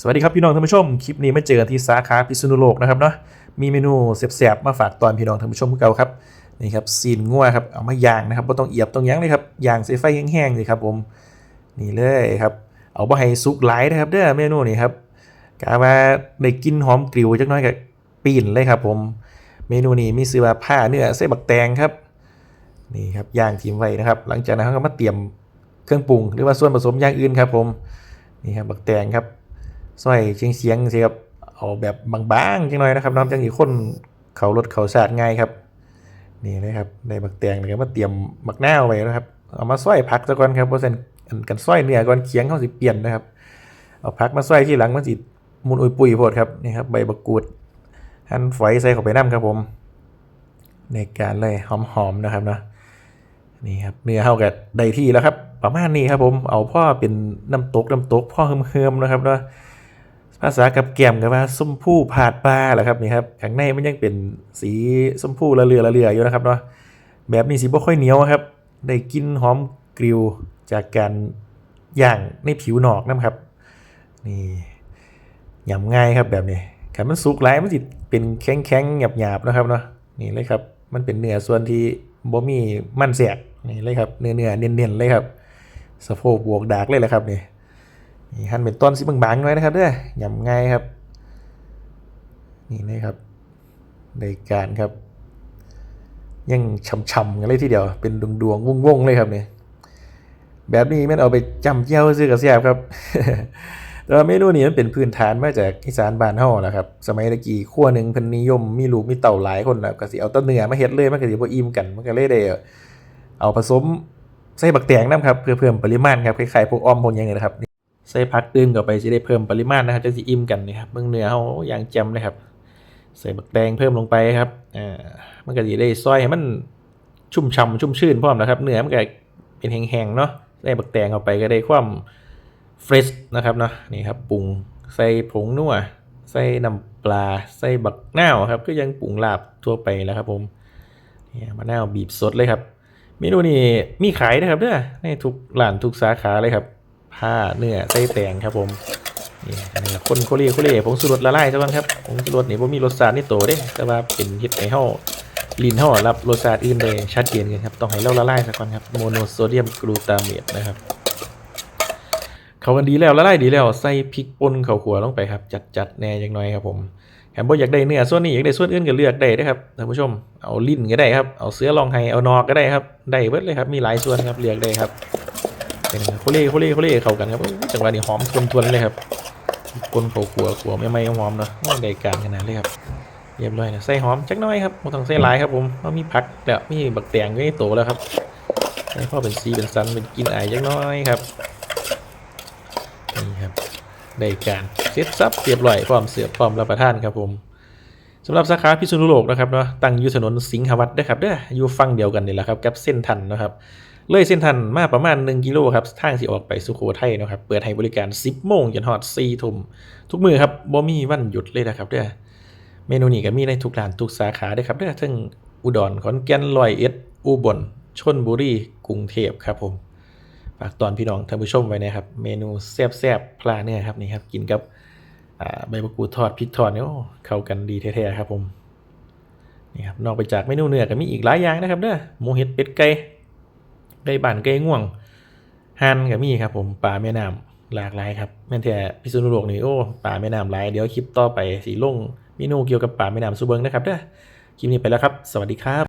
สวัสดีครับพี่น้องท่านผู้ชม คลิปนี้มาเจอที่สาขาพิษณุโลกนะครับเนาะมีเมนูเสียบๆมาฝากตอนพี่น้องท่านผู้ชมเก่าครับนี่ครับซีนงัวครับเอามาย่างนะครับไ่ต้องเอียบต้องยั้งเลยครับย่างใส่ไฟแห้งๆเลยครับผมนี่เลยครับ เอาบ่ให้สุกไหลนะครับเด้อเมนูนี้ครับกะว่าได้กินหอมกริวจักหน้อยกับปีนเลยครับ ผม เมนูนี้มีชื่อว่าผ้าเนื้อเส้บักแตงครับนี่ครับย่างทิ้งไว้นะครับ หลังจากนั้นก็มาเตรียมเครื่องปรุง หรือว่าส่วนผสมอย่างอื่นครับ ผมนี่ครับบักแตงครับ ซอยเชียงเสียงสิครับเอาแบบบางๆจังหน่อยนะครับน้ำจังอีกคนเขารถเขาสาดง่ายครับ นี่นะครับในบักแตงนะครับมาเตรียมบักหน้าวไว้นะครับเอามาซอยผักซะก่อนครับเพราะฉะนั้นอันกันซอยเนื้อก่อนเคียงเขาสิเปลี่ยนนะครับเอาผักมาซอยที่หลังมันสิมุนอุยปุยโพดครับนี่ครับใบบักกูดหั่นฝอยใส่เข้าไปน้ำครับผม ในการเลยหอมๆนะครับเนาะนี่ครับเนื้อเข้ากับได้ที่แล้วครับ ประมาณนี้ครับผมเอาพ่อเป็นน้ำตกน้ำตกพ่อเฮิมๆนะครับเนาะ ภาษากับแก้มกับว่าส้มผู้ผาดปลาแหละครับนี่ครับข้างในมันยังเป็นสีส้มผู้ละเลือละเลืออยู่นะครับเนาะแบบนี้สีบ่ค่อยเหนียวครับ ได้กลินหอมกริวจากการย่างในผิวนอกนะครับนี่ยำง่ายครับแบบนี้ขันมันสุกหลายมันสิเป็นแข็งแข็งหยาบหยาบนะครับเนาะนี่เลยครับมันเป็นเนื้อส่วนที่บ่มีมันแสกนี่เลยครับเนื้อเนื้อเนียนๆเลยครับสะโพกบวกดากเลยแหละครับนี่ นี่หั่นเป็นต้นสิบางๆหน่อยนะครับเด้อยำง่ายครับ นี่นะครับในการครับ ยังช่ำๆกันเลยทีเดียว เป็นดวงๆวงๆเลยครับเนี่ยแบบนี้แม่นเอาไปจำเจียวซื้อกับแซบครับแต่ว่าเมนูนี้มันเป็นพื้นฐานมาจากอีสานบ้านเฮาแหละครับ สมัยตะกี้ขั้วหนึ่งเพิ่นนิยมมีลูกมีเต่าหลายคนนะก็สิเอาต้นเนื้อมาเฮ็ดเลยมันก็สิบ่อิ่มกันมันก็เลยได้เอาผสมใส่บักแตงนํครับเพื่อเพิ่มปริมาณครับคล้ายๆพวกอ้อมพวกยังนี่นะครับ ใส่ผักตื่นเข้าไปสิได้เพิ่มปริมาณนะครับจะสิอิ่มกันนี่ครับเบิ่งเนื้อเฮาอย่างแจ่มเลยครับ ใส่บักแตงเพิ่มลงไปครับอ่ามันก็สิได้ซอยให้มันชุ่มฉ่ำชุ่มชื่นพร้อมนะครับเนื้อมันก็เป็นแห้งๆเนาะใส่บักแตงเข้าไปก็ได้ความเฟรชนะครับเนาะนี่ครับปรุงใส่ผงนัวใส่น้ำปลาใส่บักนาวครับก็ยังปรุงลาบทั่วไปแล้วครับผมนี่มะนาวบีบสดเลยครับเมนูนี้มีขายนะครับเด้อในทุกร้านทุกสาขาเลยครับ ผ้าเนื้อไส้แตงครับผมนี่นี่คนโคเรียโคเรียผงสูรสละลายซะก่อนครับผงสูรสนี่ผมมีรสชาตินี่โตเด้แต่ว่าเป็นเฮ็ดให้เฮาลิ้นเฮารับรสชาติอื่นได้ชัดเจนกันครับต้องให้เราละลายซะก่อนครับโมโนโซเดียมกลูตาเมตนะครับเขากันดีแล้วละลายดีแล้วใส่พริกป่นข้าวขัวลงไปครับ จัดๆแน่จังน่อยครับผมแถมบ่อยากได้เนื้อส่วนนี้อยากได้ส่วนอื่นก็เลือกได้เด้อครับท่านผู้ชมเอาลิ้นก็ได้ครับเอาเสื้อลองไห้เอานอกก็ได้ครับได้เบิดเลยครับมีหลายส่วนครับเลือกได้ครับ เป็นไงโคเล่โคเล่โคเล่เข้ากันครับจังหวะนี้หอมทวนทวนๆเลยครับคนเขาขัวขัวไม่ไม่หอมเนาะได้การขนาดเลยครับเรียบร้อยนะใส่หอมจักน้อยครับไม่ต้องใส่หลายครับผมเพราะมีผักแล้วมีบักแตงอยู่ในโตแล้วครับใส่พอเป็นสีเป็นสันเป็นกินอายจักน้อยครับนี่ครับได้การเสร็จซับเรียบร้อยพร้อมเสิร์ฟพร้อมรับประทานครับผมสำหรับสาขาพิษณุโลกนะครับเนาะตั้งอยู่ถนนสิงหวัดนะครับเด้ออยู่ฝั่งเดียวกันนี่แหละครับกับเส้นทันนะครับ เลยเส้นทันมาประมาณ 1 กิโลครับทางสิออกไปสุโขทัยนะครับ เปิดให้บริการ 10โมงจนฮอด4ทุ่มทุกมือครับบ่มีวันหยุดเลยนะครับเด้อเมนูนี้ก็มีในทุกร้านทุกสาขาเด้ครับเด้อทั้งอุดรขอนแก่นร้อยเอ็ดอุบลชลบุรีกรุงเทพครับผมฝากตอนพี่น้องท่านผู้ชมไว้นะครับ เมนูแซ่บๆปลาเนี่ยครับนี่ครับกินกับใบมะกรูดทอดพริกทอดเนี่ยโอ้เข้ากันดีแท้ๆครับผมนี่ครับนอกไปจากเมนูเนื้อก็มีอีกหลายอย่างนะครับเด้อหมูเห็ดเป็ดไก่ ไก่บ้านเก้ง่วงฮันกับมี่ครับผมป่าแม่น้ำหลากหลายครับแม่นแต่พิษณุโลกนี่โอ้ป่าแม่น้ำหลายเดี๋ยวคลิปต่อไปสีลงเมนูเกี่ยวกับป่าแม่น้ำสุเบิงนะครับเด้อคลิปนี้ไปแล้วครับ สวัสดีครับ